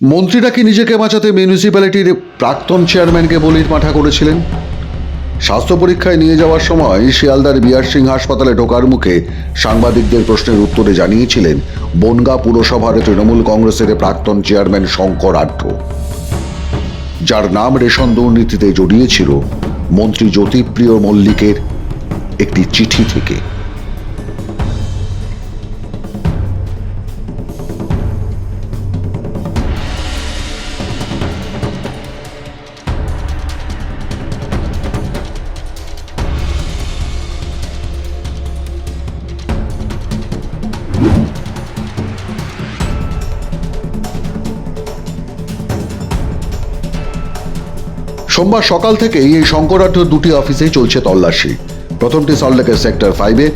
মন্ত্রীরা কি নিজেকে বাঁচাতে মিউনিসিপ্যালিটির প্রাক্তন চেয়ারম্যানকে বলির মাঠা করেছিলেন? স্বাস্থ্য পরীক্ষায় নিয়ে যাওয়ার সময় শিয়ালদার বিআর সিং হাসপাতালে ঢোকার মুখে সাংবাদিকদের প্রশ্নের উত্তরে জানিয়েছিলেন, বনগা পুরসভার তৃণমূল কংগ্রেসের প্রাক্তন চেয়ারম্যান শঙ্কর আঢ্য যার নাম রেশন দুর্নীতিতে জড়িয়েছিল মন্ত্রী জ্যোতিপ্রিয় মল্লিকের একটি চিঠি থেকে। সোমবার সকাল থেকেই এই শঙ্করাঢ্য দুটি অফিসেই চলছে তল্লাশি। প্রথমটি সল্টলেকের সেক্টর ফাইভে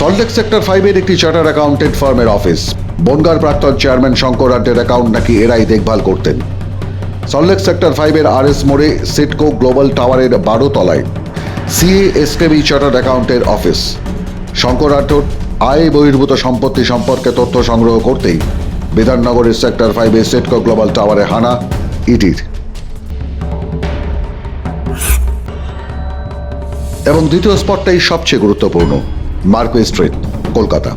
সল্টলেক সেক্টর ফাইভের একটি চার্টার অ্যাকাউন্টেন্ট ফার্মের অফিস বনগার প্রাক্তন চেয়ারম্যান শঙ্কর আড্ডের অ্যাকাউন্ট নাকি এরাই দেখভাল করতেন। সল্টলেক সেক্টর ফাইভের আর এস মোড়ে সিটকো গ্লোবাল টাওয়ারের বারো তলায় সিএ এসকেবি চার্টার অ্যাকাউন্টের অফিস শঙ্কর আড্ডর আয় বহির্ভূত সম্পত্তি সম্পর্কে তথ্য সংগ্রহ করতেই বিধাননগরের সেক্টর ফাইভে সেটকো গ্লোবাল টাওয়ারে হানা ইটির এবং দ্বিতীয় স্পটটাই সবচেয়ে গুরুত্বপূর্ণ, মার্কুয়ে স্ট্রিট, কলকাতা।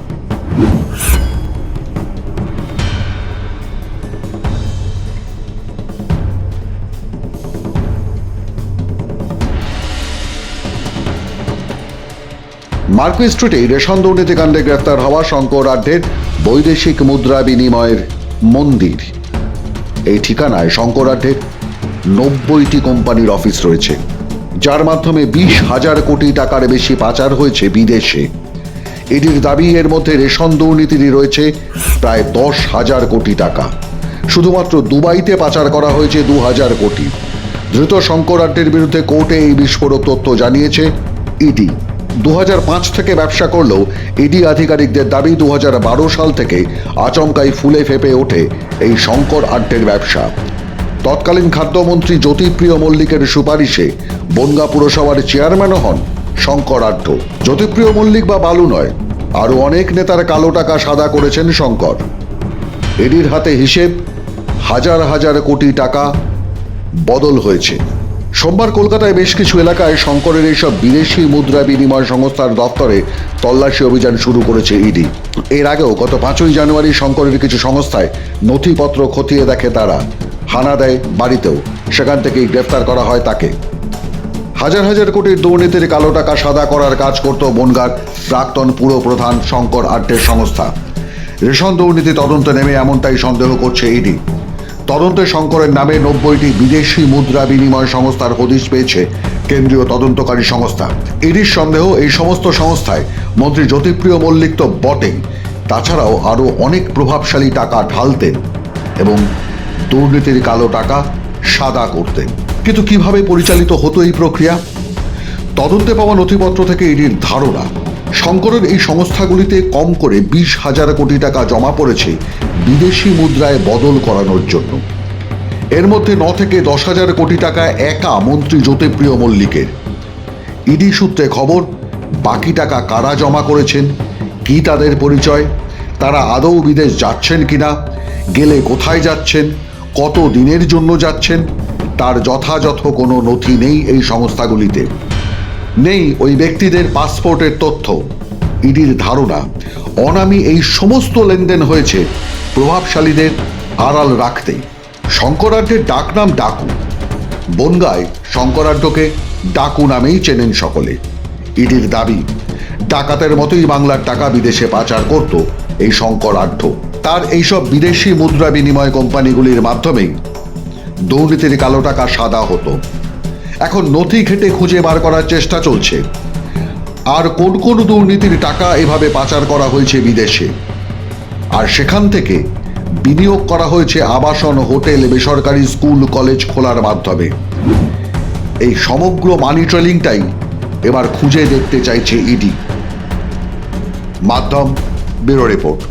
মার্কুই স্ট্রিটে রেশন দুর্নীতি কাণ্ডে গ্রেফতার হওয়া শঙ্কর আড্ডের বৈদেশিক মুদ্রা বিনিময়ের মন্দির। এই ঠিকানায় শঙ্কর আড্ডের নব্বইটি কোম্পানির অফিস রয়েছে, যার মাধ্যমে বিশ হাজার কোটি টাকার বেশি পাচার হয়েছে বিদেশে। এটির দাবি, এর মধ্যে রেশন দুর্নীতিরই রয়েছে প্রায় দশ হাজার কোটি টাকা। শুধুমাত্র দুবাইতে পাচার করা হয়েছে দু হাজার কোটি। ধৃত শঙ্কর আড্ডের বিরুদ্ধে কোর্টে এই বিস্ফোরক তথ্য জানিয়েছে ইডি। দু হাজার পাঁচ থেকে ব্যবসা করলেও ইডি আধিকারিকদের দাবি দু হাজার বারো সাল থেকে আচমকাই ফুলে ফেপে ওঠে এই শঙ্কর আড্ডের ব্যবসা। তৎকালীন খাদ্যমন্ত্রী জ্যোতিপ্রিয় মল্লিকের সুপারিশে বনগা পুরসভার চেয়ারম্যানও হন শঙ্কর আড্ড। জ্যোতিপ্রিয় মল্লিক বা বালু নয়, আরও অনেক নেতার কালো টাকা সাদা করেছেন শঙ্কর। এডির হাতে হিসেব, হাজার হাজার কোটি টাকা বদল হয়েছে। সোমবার কলকাতায় বেশ কিছু এলাকায় শঙ্করের এইসব বিদেশি মুদ্রা বিনিময় সংস্থার দপ্তরে তল্লাশি অভিযান শুরু করেছে ইডি। এর আগেও গত পাঁচই জানুয়ারি শঙ্করের কিছু সংস্থায় নথিপত্র খতিয়ে দেখে তারা। হানা দেয় বাড়িতেও। সেখান থেকেই গ্রেফতার করা হয় তাকে। হাজার হাজার কোটির দুর্নীতির কালো টাকা সাদা করার কাজ করত বনগার প্রাক্তন পুর প্রধান শঙ্কর আড্ডের সংস্থা। রেশন দুর্নীতি তদন্ত নেমে এমনটাই সন্দেহ করছে ইডি। তদন্তে শঙ্করের নামে নব্বইটি বিদেশি মুদ্রা বিনিময় সংস্থার হদিশ পেয়েছে কেন্দ্রীয় তদন্তকারী সংস্থা। ইডির সন্দেহ এই সমস্ত সংস্থায় মন্ত্রী জ্যোতিপ্রিয় মল্লিক তো বটেই। তাছাড়াও আরও অনেক প্রভাবশালী টাকা ঢালতেন এবং দুর্নীতির কালো টাকা সাদা করতেন। কিন্তু কীভাবে পরিচালিত হতো এই প্রক্রিয়া? তদন্তে পাওয়া নথিপত্র থেকে ইডির ধারণা শঙ্করের এই সংস্থাগুলিতে কম করে বিশ হাজার কোটি টাকা জমা পড়েছে বিদেশি মুদ্রায় বদল করানোর জন্য। এর মধ্যে ন থেকে দশ হাজার কোটি টাকা একা মন্ত্রী জ্যোতিপ্রিয় মল্লিকের। ইডি সূত্রে খবর, বাকি টাকা কারা জমা করেছেন, কি তাদের পরিচয়, তারা আদৌ বিদেশ যাচ্ছেন কিনা, গেলে কোথায় যাচ্ছেন, কত দিনের জন্য যাচ্ছেন, তার যথাযথ কোনো নথি নেই এই সংস্থাগুলিতে। নেই ওই ব্যক্তিদের পাসপোর্টের তথ্য। ইডির ধারণা, অনামি এই সমস্ত লেনদেন হয়েছে প্রভাবশালীদের আড়াল রাখতে। শঙ্করাঢ্যের ডাকনাম ডাকু। বনগায় শঙ্করাঢ্যকে ডাকু নামেই চেনেন সকলে। ইডির দাবি, ডাকাতের মতোই বাংলার টাকা বিদেশে পাচার করত এই শঙ্করাঢ্য তার এইসব বিদেশি মুদ্রা বিনিময় কোম্পানিগুলির মাধ্যমেই দুর্নীতির কালো টাকা সাদা হতো। এখন নথি ঘেটে খুঁজে বার করার চেষ্টা চলছে। আর কোন কোন দুর্নীতির টাকা এভাবে পাচার করা হয়েছে বিদেশে? আর সেখান থেকে বিনিয়োগ করা হয়েছে আবাসন, হোটেল, বেসরকারি স্কুল, কলেজ খোলার মাধ্যমে। এই সমগ্র মানি ট্রেলিংটাই এবার খুঁজে দেখতে চাইছে ইডি। মাধ্যম, ব্যুরো রিপোর্ট।